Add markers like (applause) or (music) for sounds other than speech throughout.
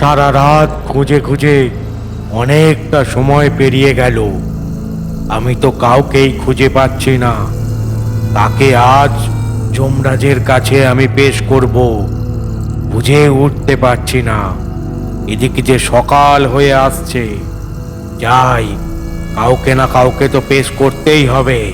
সারা রাত খুঁজে খুঁজে অনেকটা সময় পেরিয়ে গেল। আমি তো কাউকেই খুঁজে পাচ্ছি না। তাকে আজ যমরাজের কাছে আমি পেশ করব। বুঝে উঠতে পারছি না। এদিকে যে সকাল হয়ে আসছে, যাই, কাউকে না কাউকে তো পেশ করতেই হবে।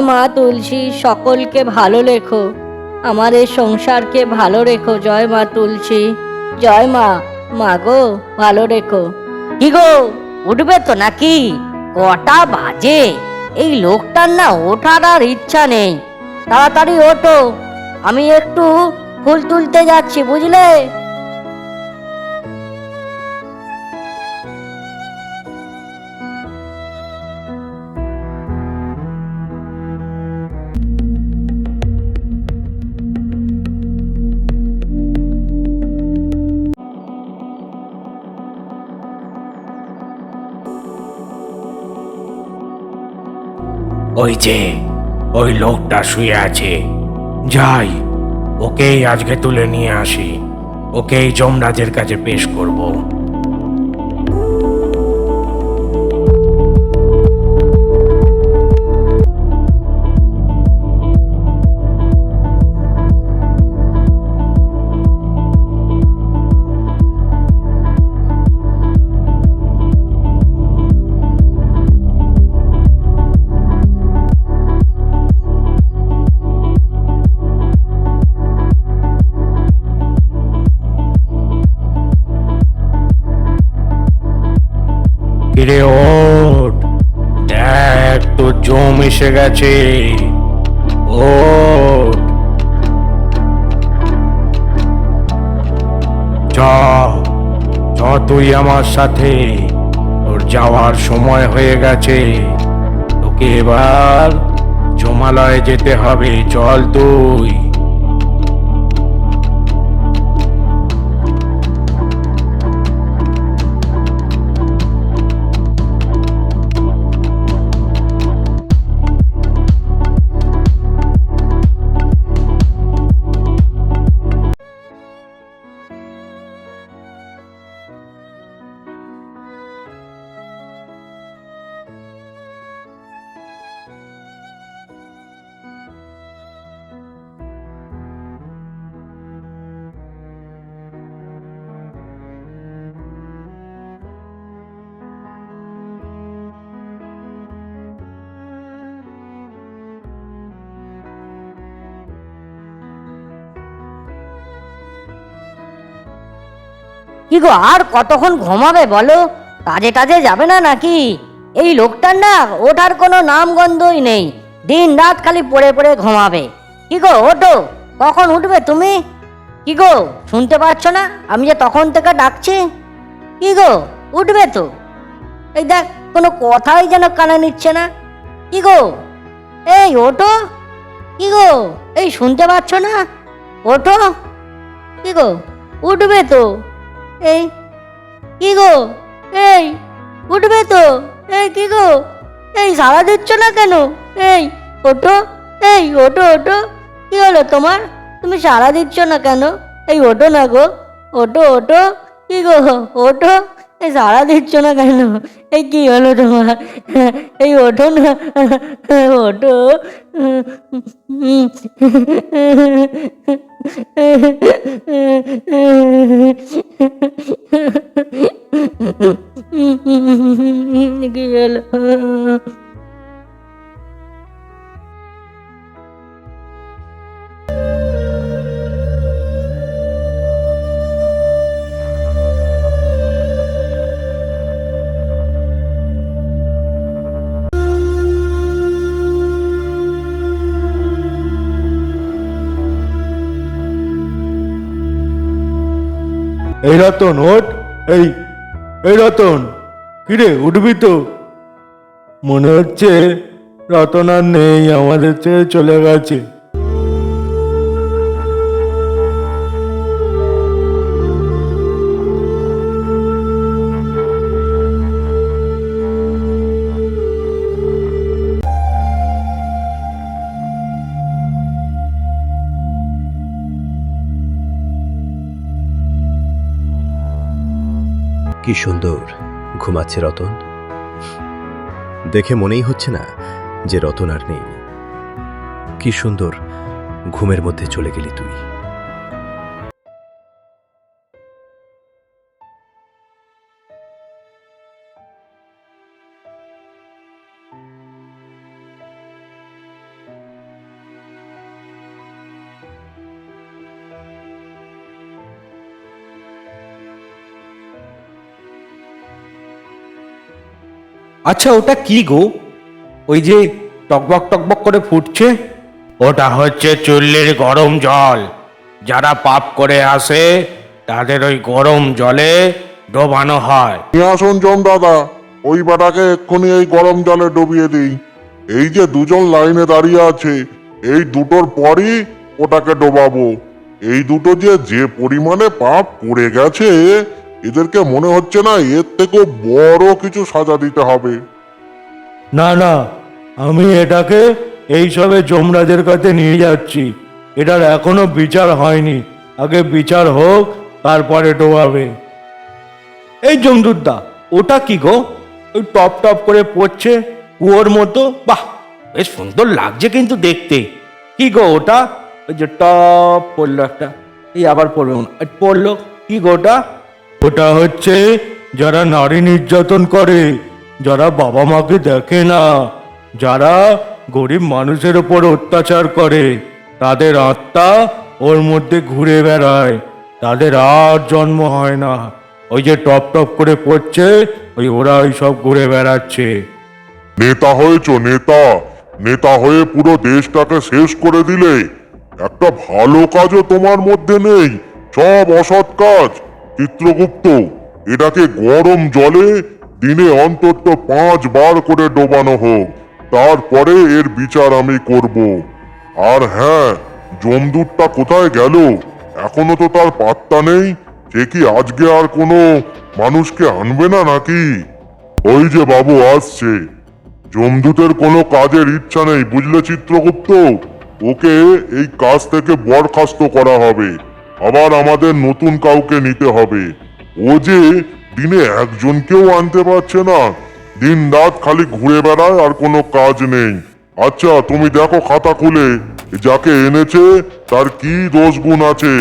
জয় মা তুলসী, সকলকে ভালো রেখো। এই সংসারকে ভালো রেখো। জয় মা তুলসী, জয় মা। মা গো, ভালো রেখো। কি গো, উঠবে তো নাকি? কটা বাজে? এই লোকটার না ওঠার আর ইচ্ছা নেই। তাড়াতাড়ি ওঠো। আমি একটু ফুল তুলতে যাচ্ছি, বুঝলে? ওই যে, ওই লোকটা শুয়ে আছে। যাই, ওকেই আজকে তুলে নিয়ে আসি। ওকেই যমরাজের কাছে পেশ করব। কিরে ওঠ দেখ জম এসে গেছে। ওঠ চ তুই আমার সাথে তোর যাওয়ার সময় হয়ে গেছে, তোকে এবার জমালয়ে যেতে হবে। চল তুই। কি গো, আর কতক্ষণ ঘুমাবে বলো? কাজে টাজে যাবে না নাকি? এই লোকটার না ওঠার কোনো নাম গন্ধই নেই। দিন রাত খালি পড়ে পড়ে ঘুমাবে। কি গো, ওঠো। কখন উঠবে তুমি? কি গো, শুনতে পাচ্ছ না? আমি যে তখন থেকে ডাকছি। কি গো, উঠবে তো। এই দেখ, কোনো কথাই যেন কানে নিচ্ছে না। কি গো, এই ওঠো। কি গো, এই শুনতে পাচ্ছ না? ওঠো। কি গো, উঠবে তো। এই, কি গো? এই, উঠবে তো? এই, কি গো? এই সাড়া দিচ্ছ না কেন? এই ওটো এই, ওঠো ওটো কি হলো তোমার? তুমি সাড়া দিচ্ছ না কেন? এই, ওঠো না গো। ওঠো ওঠো। কি গো? ওঠো। এই সাড়া দিচ্ছ না কেন? এই কি হলো তোমার? এই ওঠো না। ওঠো। কি হলো? রতন, ওঠ। এই এই রতন, কিরে, উঠবি তো। মনে হচ্ছে রতন আর নেই, আমাদের ছেড়ে চলে গেছে। কি সুন্দর ঘুমাচ্ছে রতন। দেখে মনেই হচ্ছে না যে রতন আর নেই। কি সুন্দর ঘুমের মধ্যে চলে গেলি তুই। আচ্ছা ওটা কি গো? ওই যে টকবক টকবক করে ফুটছে। ওটা হচ্ছে চুল্লির গরম জল। যারা পাপ করে আসে তাদের ওই গরম জলে ডোবানো হয়। নিয়ে আসুন জম দাদা ওই বাটাকে এক্ষুনি এই গরম জলে ডুবিয়ে দিই। এই যে দুজন লাইনে দাঁড়িয়ে আছে এই দুটোর পরই ওটাকে ডোবাবো। এই দুটো যে যে পরিমাণে পাপ করে গেছে এদেরকে মনে হচ্ছে না এর থেকেও বড় কিছু সাজা দিতে হবে। না না, আমি এটাকে এইসবে যমরাজের কাছে নিয়ে যাচ্ছি। এটার এখনও বিচার হয়নি। আগে বিচার হোক, তারপরে ডোবাবে। এই জমদুদ্দা ওটা কি গো? ওই টপ টপ করে পড়ছে কুয়োর মতো? বাহ, বেশ সুন্দর লাগছে কিন্তু দেখতে। কি গো ওটা? ওই যে টপ পড়ল একটা। এই আবার পড়ল পড়ল। কি গো ওটা? ওটা হচ্ছে, যারা নারী নির্যাতন করে, যারা বাবা মাকে দেখে না, যারা গরিব মানুষের ওপর অত্যাচার করে, তাদের আত্মা ওর মধ্যে ঘুরে বেড়ায়, তাদের আর জন্ম হয় না। ওই যে টপ টপ করে পড়ছে, ওই ওরা ওই সব ঘুরে বেড়াচ্ছে। নেতা হয়েছ নেতা নেতা হয়ে পুরো দেশটাকে শেষ করে দিলে, একটা ভালো কাজও তোমার মধ্যে নেই, সব অসৎ কাজ। চিত্রগুপ্ত এটাকে গরম জলে দিনে অন্তত পাঁচ বার করে ডোবানো হোক, তারপরে এর বিচার আমি করব। আর হ্যাঁ জমদূতটা কোথায় গেল? এখনও তো তার পাত্তা নেই, সে কি আজকে আর কোনো মানুষকে আনবে না নাকি? ওই যে বাবু আসছে, জমদূতের কোনো কাজের ইচ্ছা নেই, বুঝলে চিত্রগুপ্ত? ওকে এই কাজ থেকে বরখাস্ত করা হবে। আবার আমাদের নতুন কাউকে নিতে হবে। ও যে দিনে একজনকেও আনতে পারছে না। দিন রাত খালি ঘুরে বেড়ায় আর কোনো কাজ নেই। আচ্ছা তুমি দেখো খাতা খুলে। যাকে এনেছে তার কি দোষ গুণ আছে?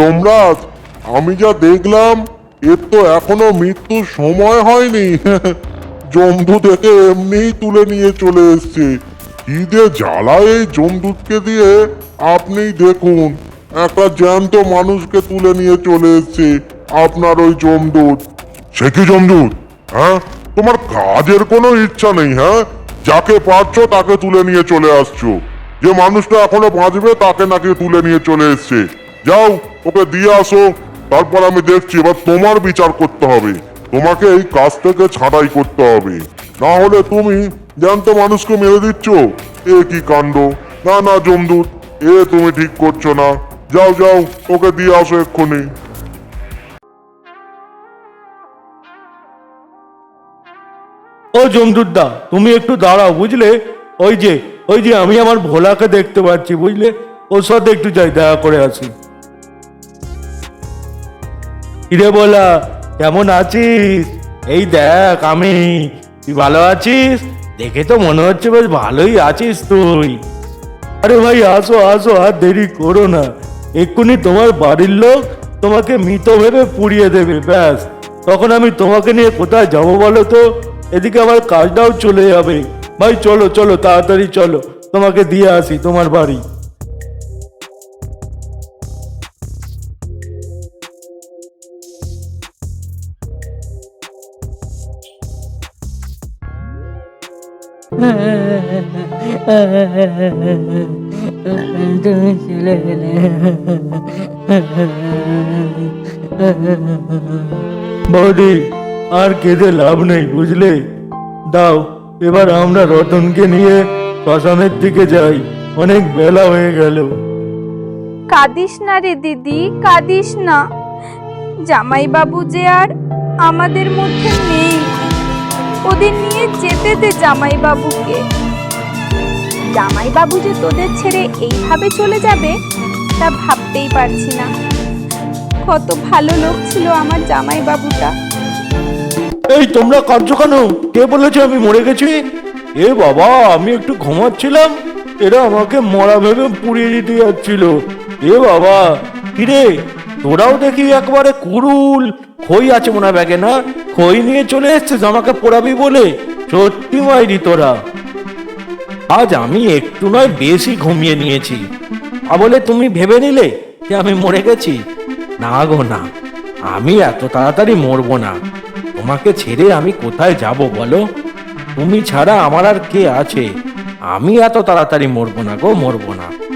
যমরাজ, আমি যা দেখলাম, এর তো এখনও মৃত্যুর সময় হয়নি। (laughs) জমদু থেকে এমনিই তুলে নিয়ে চলে এসছে। কি দিয়ে জ্বালায় এই জমদূতকে দিয়ে, আপনি দেখুন, একটা জ্যান্ত মানুষকে তুলে নিয়ে চলে এসছে আপনার ওই জমদূত সে কি জমদূত হ্যাঁ? তোমার কাজের কোনো ইচ্ছা নেই হ্যাঁ? যাকে পারছ তাকে তুলে নিয়ে চলে আসছো। যে মানুষটা এখনও বাঁচবে তাকে নাকি তুলে নিয়ে চলে এসছে। যাও ওকে দিয়ে আসো। তারপর আমি দেখছি এবার তোমার বিচার করতে হবে। তোমাকে এই কাজ থেকে ছাঁটাই করতে হবে। না হলে তুমি জ্যান্ত মানুষকে মেরে দিচ্ছ। এ কি কাণ্ড? না না, জমদূত, এ তুমি ঠিক করছ না। যাও যাও, ওকে দিয়ে আসো এক্ষুনি। ও জমদুদ্দা তুমি একটু দাঁড়াও, বুঝলে? ওই যে ওই যে আমি আমার ভোলাকে দেখতে পাচ্ছি, বুঝলে? ওর সাথে একটু যাই, দেখা করে আসি। কিরে বলা, কেমন আছিস? এই দেখ আমি, তুই ভালো আছিস? দেখে তো মনে হচ্ছে বেশ ভালোই আছিস তুই। আরে ভাই, আসো আসো, আর দেরি করো না। এক্ষুনি তোমার বাড়ির লোক তোমাকে মৃত ভেবে পুড়িয়ে দেবে, ব্যাস। তখন আমি তোমাকে নিয়ে কোথায় যাব বলো তো? এদিকে আমার কাজটাও চলে যাবে। ভাই, চলো চলো, তাড়াতাড়ি চলো। তোমাকে দিয়ে আসি, তোমার বাড়ি। বৌদি, আর কেঁদে লাভ নেই, বুঝলে? দাও, এবার আমরা রতনকে নিয়ে শ্মশানের দিকে যাই। অনেক বেলা হয়ে গেল। কাঁদিস না রে দিদি, কাঁদিস না। জামাইবাবু যে আর আমাদের মধ্যে নেই। ওদের নিয়ে যেতে দে জামাইবাবুকে। জামাইবাবু যে তোদের ছেড়ে এইভাবে চলে যাবে, তা ভাবতেই পারছি না। কত ভালো লোক ছিল আমার জামাইবাবুটা। এই তোমরা কাঁদছো কেন? কে বলেছে আমি মরে গেছি? এ বাবা, আমি একটু ঘুমাচ্ছিলাম, এরা আমাকে মরা ভেবে পুড়িয়ে দিতে যাচ্ছিল। এ বাবা, কিরে, তোরাও দেখি একবারে কুরুল খই আছে মনে ব্যাগে, না? খই নিয়ে চলে এসছিস আমাকে পোড়াবি বলে? সত্যি মাইরি তোরা। আজ আমি একটু নয়, বেশি ঘুমিয়ে নিয়েছি। বলে, তুমি ভেবে নিলে যে আমি মরে গেছি? না গো, না। আমি এত তাড়াতাড়ি মরবো না। তোমাকে ছেড়ে আমি কোথায় যাব বলো? তুমি ছাড়া আমার আর কে আছে? আমি এত তাড়াতাড়ি মরবো না গো, মরবো না।